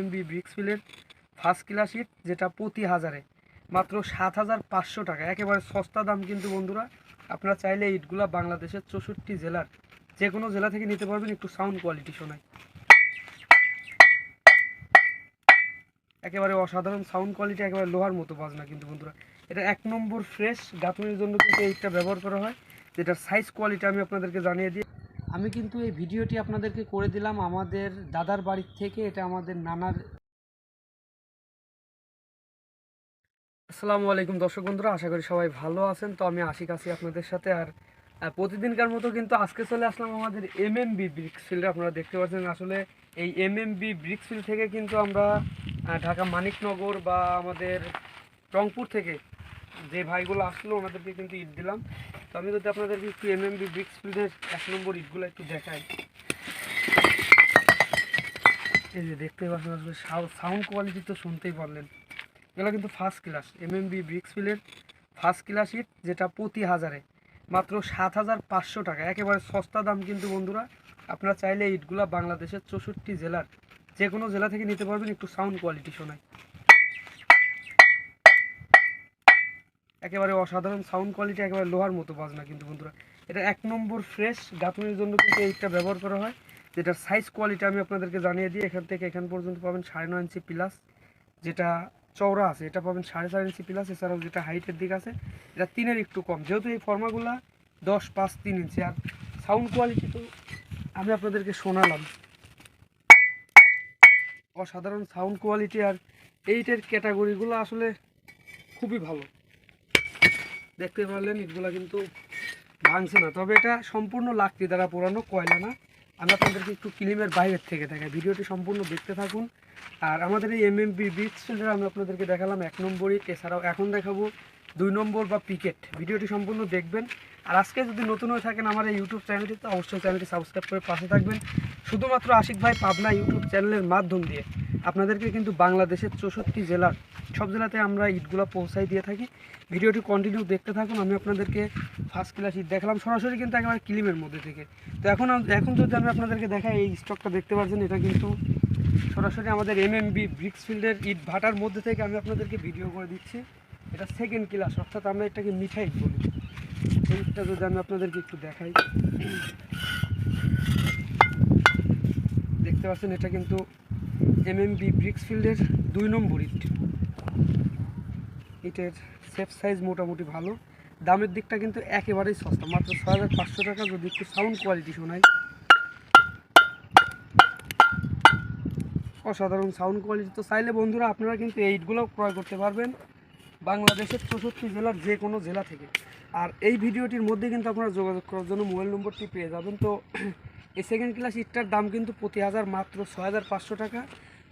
MB bricks ফিলের first class ইট যেটা প্রতি হাজারে। মাত্র সাত হাজার পাঁচশো টাকা। একেবারে সস্তা দাম কিন্তু বন্ধুরা, আপনারা চাইলে ইটগুলা বাংলাদেশের চৌষট্টি জেলার যে কোনো জেলা থেকে নিতে পারবেন একটু সাউন্ড কোয়ালিটি শোনায়। একেবারে অসাধারণ সাউন্ড কোয়ালিটি একেবারে লোহার মতো বাজনা কিন্তু বন্ধুরা। এটা এক নম্বর ফ্রেশ গাঁথুনির জন্য কিন্তু এইটা ব্যবহার করা হয়, যেটার সাইজ কোয়ালিটি আমি আপনাদেরকে জানিয়ে দিই। আমি কিন্তু এই ভিডিওটি আপনাদেরকে করে দিলাম আমাদের দাদার বাড়ির থেকে, এটা আমাদের নানার। আসসালামু আলাইকুম দর্শক বন্ধুরা, আশা করি সবাই ভালো আছেন। তো আমি আশিক আছি আপনাদের সাথে, আর প্রতিদিনকার মতো কিন্তু আজকে চলে আসলাম আমাদের এম এম বি ব্রিক্স ফিল্ডে আপনারা দেখতে পাচ্ছেন আসলে এই M M B bricks field থেকে কিন্তু আমরা ঢাকা মানিকনগর বা আমাদের রংপুর থেকে যে ভাইগুলো আসলো, ওনাদেরকে কিন্তু ইট দিলাম। তো আমি যদি আপনাদেরকে একটু এম এম বি ব্রিক্স ফিল্ডের এক নম্বর ইটগুলো একটু দেখাই। এই যে দেখতে পাচ্ছেন, আসলে সাউন্ড কোয়ালিটি তো শুনতেই পারলেন। এগুলো কিন্তু first class M M B bricks ফিলের first class ইট যেটা প্রতি হাজারে। মাত্র সাত হাজার পাঁচশো টাকা। একেবারে সস্তা দাম কিন্তু বন্ধুরা, আপনারা চাইলে ইটগুলা বাংলাদেশের চৌষট্টি জেলার যে কোনো জেলা থেকে নিতে পারবেন একটু সাউন্ড কোয়ালিটি শোনায়। একেবারে অসাধারণ সাউন্ড কোয়ালিটি একেবারে লোহার মতো বাজনা কিন্তু বন্ধুরা। এটা এক নম্বর ফ্রেশ গাঁথুনির জন্য কিন্তু এইটা ব্যবহার করা হয়, যেটার সাইজ কোয়ালিটি আমি আপনাদেরকে জানিয়ে দিই, এখান থেকে এখান পর্যন্ত পাবেন সাড়ে নয় ইঞ্চি প্লাস যেটা চওড়া আছে, এটা পাবেন সাড়ে চার ইঞ্চি প্লাস এছাড়াও যেটা হাইটের দিক আছে, এটা তিনের একটু কম। যেহেতু এই ফর্মাগুলা দশ, পাঁচ, তিন ইঞ্চি আর সাউন্ড কোয়ালিটি তো আমি আপনাদেরকে শোনালাম। অসাধারণ সাউন্ড কোয়ালিটি আর এইটের ক্যাটাগরিগুলো আসলে খুবই ভালো। দেখতে পারলেন ইটগুলো কিন্তু ভাঙছে না। তবে এটা সম্পূর্ণ লাকড়ি দ্বারা পুরানো কয়লা না। আমি আপনাদেরকে একটু ক্লিমের বাইরের থেকে দেখাই। ভিডিওটি সম্পূর্ণ দেখতে থাকুন। আর আমাদের এই M M B beach centre আমি আপনাদেরকে দেখালাম এক নম্বরই। এছাড়াও এখন দেখাবো দুই নম্বর বা পিকেট ভিডিওটি সম্পূর্ণ দেখবেন। আর আজকে যদি নতুন হয়ে থাকেন আমার এই ইউটিউব চ্যানেলটি তো অবশ্যই চ্যানেলটি সাবস্ক্রাইব করে পাশে থাকবেন। শুধুমাত্র আশিক ভাই পাবনা ইউটিউব চ্যানেলের মাধ্যম দিয়ে। আপনাদেরকে কিন্তু বাংলাদেশের চৌষট্টি জেলার সব জেলাতে আমরা ইটগুলো পৌঁছাই দিয়ে থাকি। ভিডিওটি কন্টিনিউ দেখতে থাকুন, আমি আপনাদেরকে ফার্স্ট ক্লাস ইট দেখালাম। সরাসরি কিন্তু একেবারে ক্লিমের মধ্যে থেকে। তো এখন এখন যদি আমি আপনাদেরকে দেখাই, এই স্টকটা দেখতে পাচ্ছেন, এটা কিন্তু সরাসরি আমাদের এম এম বি ব্রিক্স ফিল্ডের ইট ভাটার মধ্যে থেকে আমি আপনাদেরকে ভিডিও করে দিচ্ছি। এটা সেকেন্ড ক্লাস অর্থাৎ আমরা এটাকে মিঠাই বলি। এই ইটটা যদি আমি আপনাদেরকে একটু দেখাই। দেখতে পাচ্ছেন, এটা কিন্তু এম এম বি ব্রিক্স ফিল্ডের দুই নম্বর ইট। ইটের সেফ সাইজ মোটামুটি ভালো। দামের দিকটা কিন্তু একেবারেই সস্তা, মাত্র ছয় হাজার পাঁচশো টাকা। যদি একটু সাউন্ড কোয়ালিটি শোনাই। অসাধারণ সাউন্ড কোয়ালিটি তো চাইলে বন্ধুরা, আপনারা কিন্তু এই ইটগুলো ক্রয় করতে পারবেন। বাংলাদেশের চৌষট্টি জেলার যে কোনো জেলা থেকে। আর এই ভিডিওটির মধ্যে কিন্তু আপনারা যোগাযোগ করার জন্য মোবাইল নম্বরটি পেয়ে যাবেন। তো এই সেকেন্ড ক্লাস ইটটার দাম কিন্তু প্রতি হাজার মাত্র ছয় হাজার পাঁচশো টাকা।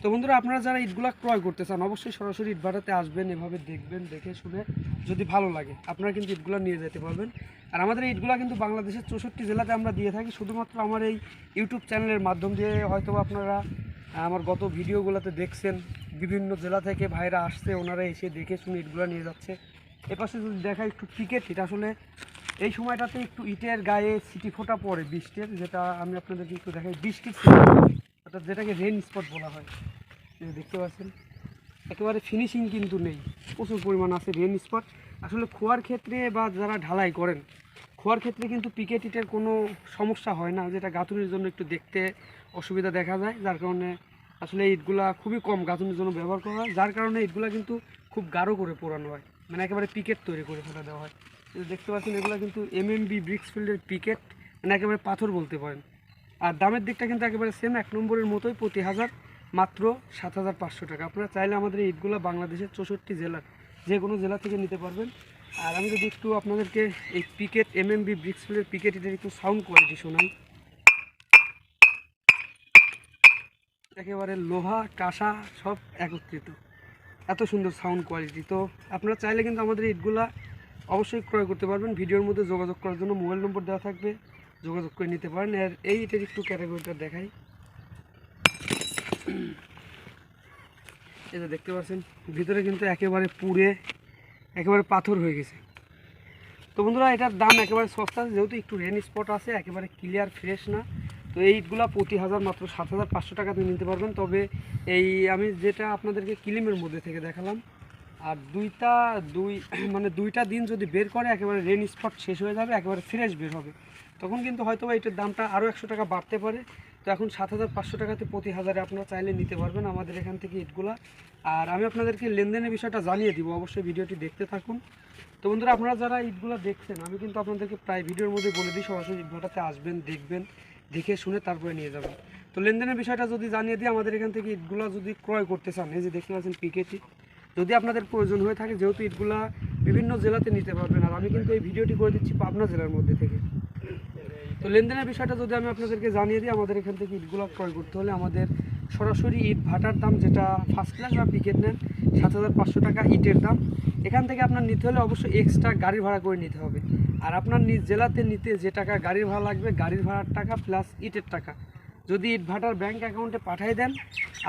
তো বন্ধুরা, আপনারা যারা ইটগুলা ক্রয় করতে চান, অবশ্যই সরাসরি ইট ভাড়াতে আসবেন, এভাবে দেখবেন, দেখে শুনে যদি ভালো লাগে, আপনারা কিন্তু ইটগুলা নিয়ে যেতে পারবেন। আর আমাদের ইটগুলা কিন্তু বাংলাদেশের চৌষট্টি জেলাতে আমরা দিয়ে থাকি। শুধুমাত্র আমার এই ইউটিউব চ্যানেলের মাধ্যম দিয়ে হয়তো আপনারা আমার গত ভিডিওগুলোতে দেখছেন, বিভিন্ন জেলা থেকে ভাইরা আসছে, ওনারা এসে দেখে শুনে ইটগুলো নিয়ে যাচ্ছে। এপাশে যদি দেখা একটু ক্রিকেট এটা আসলে এই সময়টাতে একটু ইটের গায়ে সিটি ফোটা পড়ে বৃষ্টির, যেটা আমি আপনাদেরকে একটু দেখাই। বৃষ্টির অর্থাৎ যেটাকে রেন স্পট বলা হয়। দেখতে পাচ্ছেন, একেবারে ফিনিশিং কিন্তু নেই। প্রচুর পরিমাণ আছে রেন স্পট আসলে খোয়ার ক্ষেত্রে বা যারা ঢালাই করেন, খোয়ার ক্ষেত্রে কিন্তু পিকেট ইটের কোনো সমস্যা হয় না, যেটা গাঁথুনির জন্য একটু দেখতে অসুবিধা দেখা যায়, যার কারণে আসলে ইটগুলা খুবই কম গাঁথুনির জন্য ব্যবহার করা হয়, যার কারণে ইটগুলা কিন্তু খুব গাঢ় করে পোড়ানো হয় মানে একেবারে পিকেট তৈরি করে ফেলে দেওয়া হয়। দেখতে পাচ্ছেন, এগুলো কিন্তু এম এম বি ব্রিক্স ফিল্ডের পিকেট মানে একেবারে পাথর বলতে পারেন। আর দামের দিকটা কিন্তু একেবারে সেম এক নম্বরের মতোই, প্রতি হাজার মাত্র সাত হাজার পাঁচশো টাকা। আপনারা চাইলে আমাদের এই ইটগুলো বাংলাদেশের চৌষট্টি জেলার যে কোনো জেলা থেকে নিতে পারবেন। আর আমি যদি একটু আপনাদেরকে এই picket M M B bricks ফিল্ডের পিকেট এটার একটু সাউন্ড কোয়ালিটি শোনাই। একেবারে লোহা, কাঁসা সব একত্রিত। এত সুন্দর সাউন্ড কোয়ালিটি তো আপনারা চাইলে কিন্তু আমাদের ইটগুলা অবশ্যই ক্রয় করতে পারবেন। ভিডিওর মধ্যে যোগাযোগ করার জন্য মোবাইল নম্বর দেওয়া থাকবে। যোগাযোগ করে নিতে পারেন। আর এই ইটের একটু ক্যাটাগরিটা দেখাই। এটা দেখতে পাচ্ছেন, ভিতরে কিন্তু একেবারে পুড়ে, একেবারে পাথর হয়ে গেছে। তো বন্ধুরা, এটার দাম একেবারে সস্তা, যেহেতু একটু রেন স্পট আছে, একেবারে ক্লিয়ার ফ্রেশ না। তো ইটগুলো প্রতি হাজার মাত্র সাত হাজার পাঁচশো টাকাতে নিতে পারবেন। তবে এই আমি যেটা আপনাদেরকে কিলিমের মধ্যে থেকে দেখালাম, আর দুইটা, দুই মানে দুইটা দিন যদি বের করে, একেবারে রেন স্পট শেষ হয়ে যাবে, একেবারে ফ্রেশ বের হবে। তখন কিন্তু হয়তো এটার দামটা আরও একশো টাকা বাড়তে পারে। তো এখন সাত হাজার পাঁচশো টাকাতে প্রতি হাজারে আপনারা চাইলে নিতে পারবেন আমাদের এখান থেকে ইটগুলা আর আমি আপনাদেরকে লেনদেনের বিষয়টা জানিয়ে দিব, অবশ্যই ভিডিওটি দেখতে থাকুন। তো বন্ধুরা, আপনারা যারা ইটগুলো দেখছেন, আমি কিন্তু আপনাদেরকে প্রায় ভিডিওর মধ্যে বলে দিই, সরাসরি ইট ভাটাতে আসবেন, দেখবেন। দেখে শুনে তারপরে নিয়ে যাবেন তো লেনদেনের বিষয়টা যদি জানিয়ে দিই, আমাদের এখান থেকে ইটগুলো যদি ক্রয় করতে চান, এই যে দেখতে পাচ্ছেন পিকেটি যদি আপনাদের প্রয়োজন হয়ে থাকে, যেহেতু ইটগুলা বিভিন্ন জেলাতে নিতে পারবেন। আর আমি কিন্তু এই ভিডিওটি করে দিচ্ছি পাবনা জেলার মধ্যে থেকে। তো লেনদেনের বিষয়টা যদি আমি আপনাদেরকে জানিয়ে দিই, আমাদের এখান থেকে ইটগুলো ক্রয় করতে হলে আমাদের সরাসরি ইট ভাটার দাম যেটা ফার্স্ট ক্লাস বা পিকেট নেন, সাত হাজার পাঁচশো টাকা ইটের দাম। এখান থেকে আপনার নিতে হলে অবশ্যই এক্সট্রা গাড়ি ভাড়া করে নিতে হবে। আর আপনার নিজ জেলাতে নিতে যে টাকা গাড়ির ভাড়া লাগবে, গাড়ির ভাড়ার টাকা প্লাস ইটের টাকা। যদি ইট ভাটার ব্যাংক অ্যাকাউন্টে পাঠিয়ে দেন,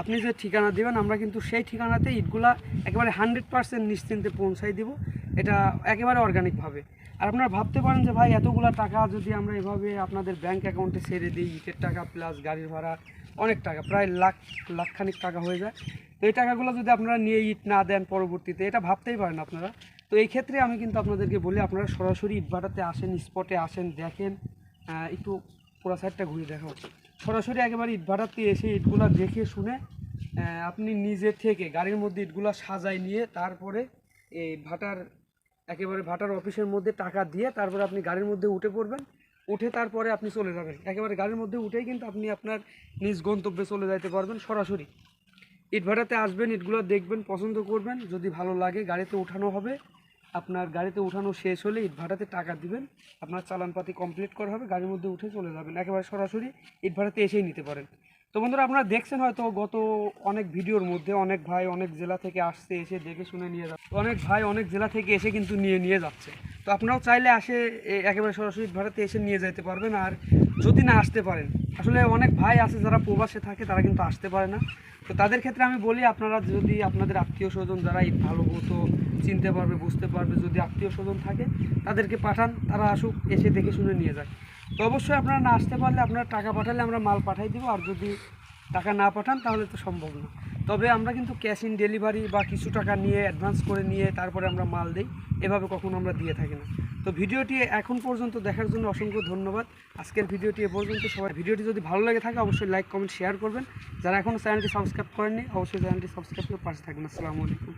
আপনি যে ঠিকানা দেবেন, আমরা কিন্তু সেই ঠিকানাতে ইটগুলা একেবারে হান্ড্রেড পার্সেন্ট নিশ্চিন্তে পৌঁছাই দিব। এটা একেবারে অর্গানিকভাবে আর আপনারা ভাবতে পারেন যে, ভাই, এতগুলা টাকা যদি আমরা এভাবে আপনাদের ব্যাঙ্ক অ্যাকাউন্টে ছেড়ে দিই ইটের টাকা প্লাস গাড়ির ভাড়া অনেক টাকা, প্রায় লাখ, লাখখানিক টাকা হয়ে যায়। তো এই টাকাগুলো যদি আপনারা নিয়ে ইট না দেন পরবর্তীতে, এটা ভাবতেই পারেন আপনারা। তো এই ক্ষেত্রে আমি কিন্তু আপনাদেরকে বলি, আপনারা সরাসরি ইট ভাটাতে আসেন, স্পটে আসেন, দেখেন একটু পুরো সাইডটা ঘুরে দেখাও। সরাসরি একেবারে ইট ভাটাতে এসে ইটগুলা দেখে শুনে আপনি নিজে থেকে গাড়ির মধ্যে ইটগুলা সাজাই নিয়ে তারপরে এই ভাটার, একেবারে ভাটার অফিসের মধ্যে টাকা দিয়ে তারপরে আপনি গাড়ির মধ্যে উঠে পড়বেন। উঠে তারপরে আপনি চলে যাবেন। একেবারে গাড়ির মধ্যে উঠেই কিন্তু আপনি আপনার নিজ গন্তব্যে চলে যাইতে পারবেন সরাসরি। ইট ভাটাতে আসবেন, ইটগুলো দেখবেন, পছন্দ করবেন, যদি ভালো লাগে গাড়িতে উঠানো হবে, আপনার গাড়িতে উঠানো শেষ হলে ইট ভাটাতে টাকা দিবেন, আপনার চালানপাতি কমপ্লিট করা হবে, গাড়ির মধ্যে উঠে চলে যাবেন। একেবারে সরাসরি ইট ভাটাতে এসেই নিতে পারেন। তো বন্ধুরা, আপনারা দেখছেন হয়তো গত অনেক ভিডিওর মধ্যে অনেক ভাই অনেক জেলা থেকে আসছে, এসে দেখে শুনে নিয়ে যাচ্ছে। অনেক ভাই অনেক জেলা থেকে এসে কিন্তু নিয়ে নিয়ে যাচ্ছে। তো আপনারাও চাইলে আসে একেবারে সরাসরি ভাটাতে এসে নিয়ে যেতে পারবেন আর যদি না আসতে পারেন। আসলে অনেক ভাই আছে যারা প্রবাসে থাকে, তারা কিন্তু আসতে পারে না। তো তাদের ক্ষেত্রে আমি বলি, আপনারা যদি আপনাদের আত্মীয় স্বজন যারা এই ভালো মতো চিনতে পারবে, বুঝতে পারবে, যদি আত্মীয় স্বজন থাকে, তাদেরকে পাঠান, তারা আসুক, এসে দেখে শুনে নিয়ে যায় তো অবশ্যই আপনারা না আসতে পারলে আপনারা টাকা পাঠালে আমরা মাল পাঠাই দিব, আর যদি টাকা না পাঠান, তাহলে তো সম্ভব না। তবে আমরা কিন্তু ক্যাশ ইন ডেলিভারি বা কিছু টাকা নিয়ে অ্যাডভান্স করে নিয়ে তারপরে আমরা মাল দিই, এভাবে কখনো আমরা দিয়ে থাকি না। তো ভিডিওটি এখন পর্যন্ত দেখার জন্য অসংখ্য ধন্যবাদ। আজকের ভিডিওটি এ পর্যন্ত সবাই ভিডিওটি যদি ভালো লাগে থাকে, অবশ্যই লাইক কমেন্ট শেয়ার করবেন। যারা এখনও চ্যানেলটি সাবস্ক্রাইব করেননি, অবশ্যই চ্যানেলটি সাবস্ক্রাইব করে পাশে থাকবেন। আসসালামু আলাইকুম।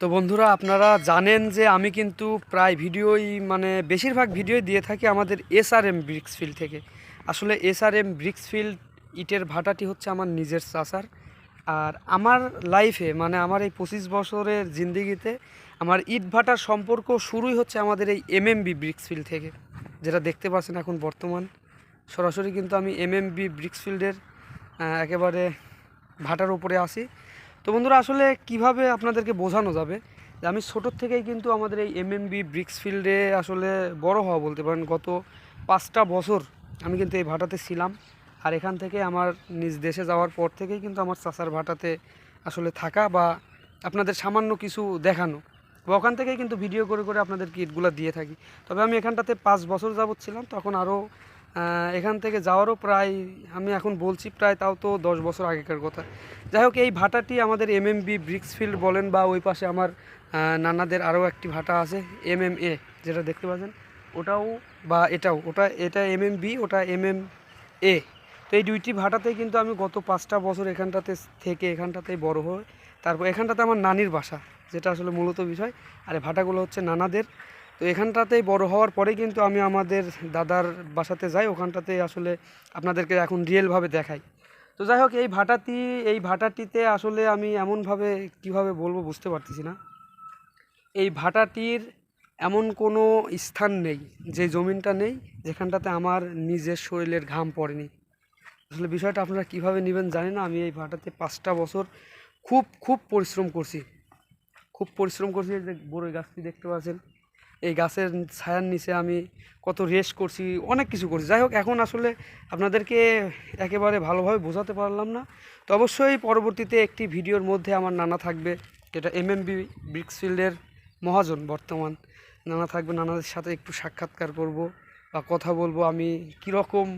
তো বন্ধুরা, আপনারা জানেন যে আমি কিন্তু প্রায় ভিডিওই মানে বেশিরভাগ ভিডিওই দিয়ে থাকি আমাদের এস আর এসআরএম ব্রিক্সফিল্ড থেকে। আসলে এস আর এসআরএম ব্রিক্সফিল্ড ইটের ভাটাটি হচ্ছে আমার নিজের চাষার আর আমার লাইফে মানে আমার এই পঁচিশ বছরের জিন্দিগিতে আমার ইট ভাটার সম্পর্ক শুরুই হচ্ছে আমাদের এই এমএমবি ব্রিক্সফিল্ড থেকে, যেটা দেখতে পাচ্ছেন এখন বর্তমান। সরাসরি কিন্তু আমি এমএমবি ব্রিক্সফিল্ডের একেবারে ভাটার উপরে আসি তো বন্ধুরা, আসলে কীভাবে আপনাদেরকে বোঝানো যাবে? যে আমি ছোটোর থেকেই কিন্তু আমাদের এই এমএমবি ব্রিক্স ফিল্ডে আসলে বড় হওয়া বলতে পারেন, গত পাঁচটা বছর আমি কিন্তু এই ভাটাতে ছিলাম। আর এখান থেকে আমার নিজ দেশে যাওয়ার পর থেকেই কিন্তু আমার চাচার ভাটাতে আসলে থাকা বা আপনাদের সামান্য কিছু দেখানো। বা ওখান থেকেই কিন্তু ভিডিও করে করে আপনাদের কিটগুলো দিয়ে থাকি। তবে আমি এখানটাতে পাঁচ বছর যাবৎ ছিলাম, তখন আরও এখান থেকে যাওয়ারও প্রায়, আমি এখন বলছি প্রায় তাও তো দশ বছর আগেকার কথা। যাই হোক, এই ভাটাটি আমাদের এম এমএমবি ব্রিক্সফিল্ড বলেন বা ওই পাশে আমার নানাদের আরও একটি ভাটা আছে এমএমএ যেটা দেখতে পাচ্ছেন। ওটাও বা এটাও, ওটা, এটা এম এম বি ওটা এমএম এ তো এই দুইটি ভাটাতেই কিন্তু আমি গত পাঁচটা বছর এখানটাতে থেকে এখানটাতেই বড় হই। তারপর এখানটাতে আমার নানির বাসা, যেটা আসলে মূলত বিষয়। আর এই ভাটাগুলো হচ্ছে নানাদের। তো এখানটাতেই বড় হওয়ার পরে কিন্তু আমি আমাদের দাদার বাসাতে যাই। ওখানটাতে আসলে আপনাদেরকে এখন রিয়েলভাবে দেখাই। তো যাই হোক, এই ভাটাটি, এই ভাটাটিতে আসলে আমি এমনভাবে কীভাবে বলব বুঝতে পারতেছি না। এই ভাটাটির এমন কোনো স্থান নেই যে জমিনটা নেই যেখানটাতে আমার নিজের শরীরের ঘাম পড়েনি। আসলে বিষয়টা আপনারা কীভাবে নেবেন জানি না। আমি এই ভাটাতে পাঁচটা বছর খুব খুব পরিশ্রম করছি। খুব পরিশ্রম করছি যে বড়ই গাছটি দেখতে পাচ্ছেন। এই গাছের ছায়ার নিচে আমি কত রেস্ট করছি, অনেক কিছু করছি। যাই হোক, এখন আসলে আপনাদেরকে একেবারে ভালোভাবে বোঝাতে পারলাম না। তো অবশ্যই পরবর্তীতে একটি ভিডিওর মধ্যে আমার নানা থাকবে, যেটা এম এমএমবি ব্রিক্সফিল্ডের মহাজন বর্তমান। নানা থাকবে, নানাদের সাথে একটু সাক্ষাৎকার করব বা কথা বলব। আমি কীরকম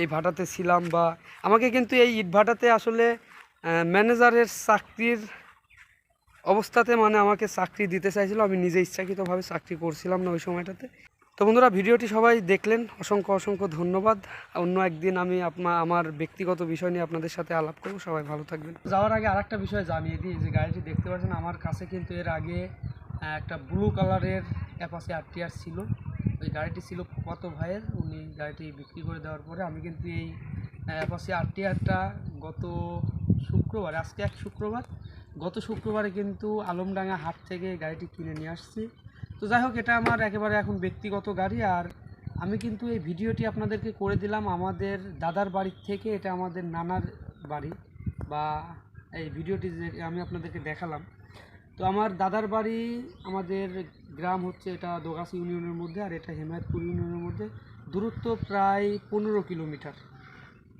এই ভাটাতে ছিলাম বা আমাকে কিন্তু এই ইট ভাটাতে আসলে ম্যানেজারের চাকরির অবস্থাতে মানে আমাকে চাকরি দিতে চাইছিল। আমি নিজে ইচ্ছাকৃতভাবে চাকরি করছিলাম না ওই সময়টাতে। তো বন্ধুরা, ভিডিওটি সবাই দেখলেন। অসংখ্য অসংখ্য ধন্যবাদ। অন্য একদিন আমি আপনা, আমার ব্যক্তিগত বিষয় নিয়ে আপনাদের সাথে আলাপ করব। সবাই ভালো থাকবেন। যাওয়ার আগে আরেকটা বিষয় জানিয়ে দিই, যে গাড়িটি দেখতে পাচ্ছেন, আমার কাছে কিন্তু এর আগে একটা ব্লু কালারের অ্যাপাসি আরটিআর ছিল। ওই গাড়িটি ছিল কত ভাইয়ের? উনি গাড়িটি বিক্রি করে দেওয়ার পরে আমি কিন্তু এই অ্যাপাসি আরটিআরটা গত শুক্রবার, আজকে এক শুক্রবার, গত শুক্রবারে কিন্তু আলমডাঙ্গা হাট থেকে গাড়িটি কিনে নিয়ে আসছি। তো যাই হোক, এটা আমার একেবারে এখন ব্যক্তিগত গাড়ি আর আমি কিন্তু এই ভিডিওটি আপনাদেরকে করে দিলাম আমাদের দাদার বাড়ির থেকে, এটা আমাদের নানার বাড়ি বা এই ভিডিওটি যে আমি আপনাদেরকে দেখালাম। তো আমার দাদার বাড়ি আমাদের গ্রাম হচ্ছে এটা দোগাছি ইউনিয়নের মধ্যে আর এটা হেমায়তপুর ইউনিয়নের মধ্যে। দূরত্ব প্রায় পনেরো কিলোমিটার।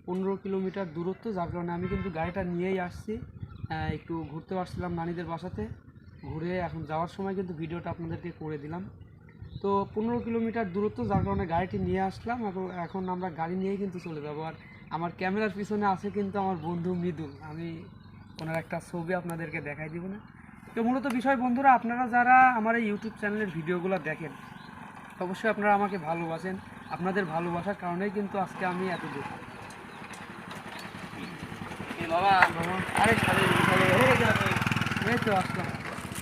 পনেরো কিলোমিটার দূরত্ব, যার কারণে আমি কিন্তু গাড়িটা নিয়েই আসছি। একটু ঘুরতে পারছিলাম নানিদের বাসাতে। ঘুরে এখন যাওয়ার সময় কিন্তু ভিডিওটা আপনাদেরকে করে দিলাম। তো পনেরো কিলোমিটার দূরত্ব, যার কারণে গাড়িটি নিয়ে আসলাম। এখন এখন আমরা গাড়ি নিয়েই কিন্তু চলে যাব। আর আমার ক্যামেরার পিছনে আছে কিন্তু আমার বন্ধু মৃদুল। আমি ওনার একটা ছবি আপনাদেরকে দেখাই দিব না। তো মূলত বিষয় বন্ধুরা, আপনারা যারা আমার এই ইউটিউব চ্যানেলের ভিডিওগুলো দেখেন, অবশ্যই আপনারা আমাকে ভালোবাসেন। আপনাদের ভালোবাসার কারণেই কিন্তু আজকে আমি এত দূর তো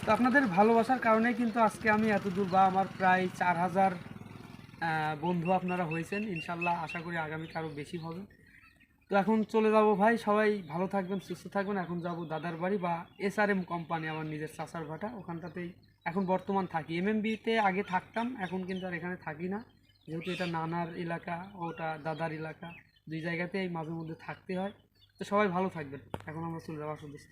তো আপনাদের ভালোবাসার কারণেই কিন্তু আজকে আমি এত দূর বা আমার প্রায় চার হাজার বন্ধু আপনারা হয়েছেন। ইনশাল্লাহ আশা করি আগামীতে আরও বেশি হবে। তো এখন চলে যাব ভাই, সবাই ভালো থাকবেন, সুস্থ থাকবেন। এখন যাব দাদার বাড়ি বা এসআরএম কোম্পানি আমার নিজের চাষার ভাটা। ওখানটাতেই এখন বর্তমান থাকি। এমএমবিতে আগে থাকতাম, এখন কিন্তু আর এখানে থাকি না। যেহেতু এটা নানার এলাকা, ওটা দাদার এলাকা, দুই জায়গাতেই মাঝে মধ্যে থাকতে হয়। তো সবাই ভালো থাকবেন। এখন আমরা চলে যাব উদ্দেশ্যে